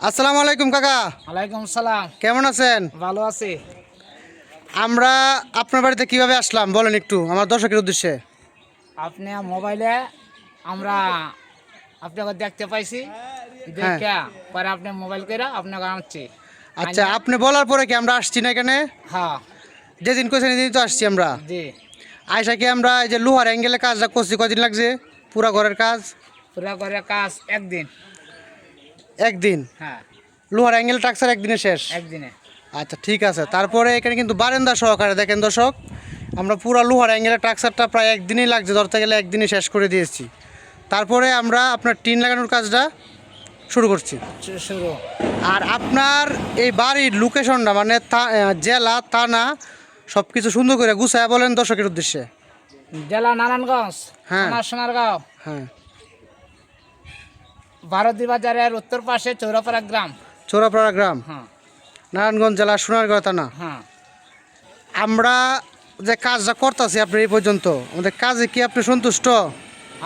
আসসালামু আলাইকুম কাকা। ওয়ালাইকুম সালাম। কেমন আছেন? ভালো আছি। আমরা আপনার বাড়িতে কীভাবে আসলাম বলেন একটু আমার দর্শকের উদ্দেশ্যে। আপনি মোবাইলে আমরা আপনাকে দেখতে পাইছি। দেখা পরে আপনি মোবাইল করে আপনাকে আনছি। আচ্ছা আপনি বলার পরে কি আমরা আসছি না এখানে? হ্যাঁ। যেদিন কোথায় সেদিন তো আসছি আমরা। জি। আয়সা কি আমরা এই যে লোহার অ্যাঙ্গেলে কাজটা করছি? কদিন লাগছে? পুরা ঘরের কাজ? পুরা ঘরের কাজ একদিন। একদিন? হ্যাঁ। লোহার অ্যাঙ্গেল টাকসার একদিনে শেষ? একদিনে। আচ্ছা ঠিক আছে। তারপরে এখানে কিন্তু বারেন্দা সহকারে দেখেন দর্শক আমরা পুরো লোহার অ্যাঙ্গেলের ট্রাকসারটা প্রায় একদিনই লাগছে ধরতে গেলে একদিনে শেষ করে দিয়েছি। তারপরে আমরা আপনার টিন লাগানোর কাজটা শুরু করছি। শুরু আর আপনার এই বাড়ির লোকেশনটা মানে জেলা থানা সব কিছু সুন্দর করে গুছায় বলেন দর্শকের উদ্দেশ্যে। জেলা নারায়ণগঞ্জ হ্যাঁ। সোনারগাঁও। হ্যাঁ। ভারতী বাজারের উত্তর পাশে চৌরাপাড়া গ্রাম। চোরাপাড়া গ্রাম? হ্যাঁ। নারায়ণগঞ্জ জেলা সোনারগাঁও থানা হ্যাঁ। আমরা যে কাজটা করতেছি আপনি এই পর্যন্ত আমাদের কাজে কি আপনি সন্তুষ্ট?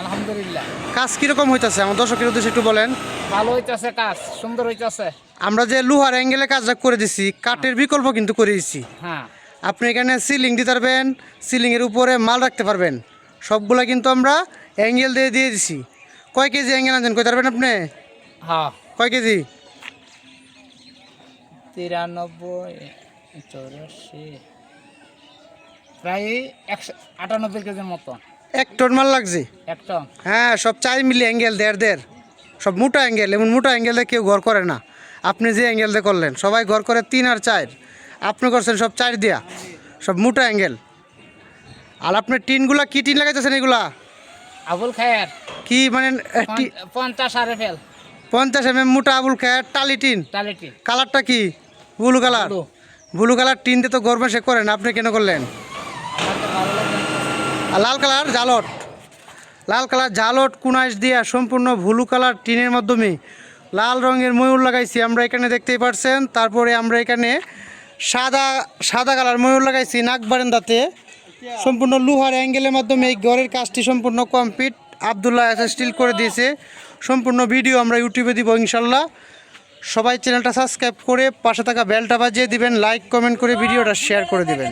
আলহামদুলিল্লাহ। কাজ কীরকম হইতেছে? আমার দর্শকের উদ্দেশ্যে একটু বলেন। ভালো হইতেছে কাজ সুন্দর হইতেছে। আমরা যে লোহার অ্যাঙ্গেলে কাজটা করে দিছি কাঠের বিকল্প কিন্তু করে দিছি। হ্যাঁ। আপনি এখানে সিলিং দিতে পারবেন সিলিংয়ের উপরে মাল রাখতে পারবেন। সবগুলা কিন্তু আমরা অ্যাঙ্গেল দিয়ে দিয়ে দিছি। কয় কেজি অ্যাঙ্গেল আনছেন? কই পারবেন আপনি? হ্যাঁ। কয় কেজি? তিরানব্বই চৌরাশি প্রায় একশো আটানব্বই কেজির মতো এক টন মাল লাগছে? এক টন। হ্যাঁ সব চাই মিলে অ্যাঙ্গেল দেড় দেড়। সব মোটা অ্যাঙ্গেল এমন মোটা অ্যাঙ্গেল দিয়ে কেউ ঘর করে না। আপনি যে অ্যাঙ্গেল দিয়ে করলেন সবাই ঘর করে তিন আর চার। আপনি করছেন সব চার দিয়া সব মোটা অ্যাঙ্গেল। আর আপনার টিনগুলা কি টিন লাগাইতেছেন এগুলা? আবুল খায়ের। কি মানে পঞ্চাশ আরে ফেল পঞ্চাশ এম এম মোটা আবুল খায় টালি টিন। কালারটা কি? Blue colour. Blue. Colour tin দিয়ে তো গরমে সে করেন আপনি কেন করলেন? ভালো লাল কালার জালট লাল কালার জালট কুনাইশ দিয়া সম্পূর্ণ ব্লু কালার টিনের মাধ্যমে লাল রঙের ময়ূর লাগাইছি আমরা এখানে দেখতেই পারছেন। তারপরে আমরা এখানে সাদা সাদা কালার ময়ূর লাগাইছি নাক বারান্দাতে। সম্পূর্ণ লোহার অ্যাঙ্গেলের মাধ্যমে এই ঘরের কাজটি সম্পূর্ণ কমপ্লিট। আবদুল্লাহ এসে স্টিল করে দিয়েছে। সম্পূর্ণ ভিডিও আমরা ইউটিউবে দিব ইনশাল্লাহ। সবাই চ্যানেলটা সাবস্ক্রাইব করে পাশে থাকা বেলটা বাজিয়ে দিবেন লাইক কমেন্ট করে ভিডিওটা শেয়ার করে দিবেন।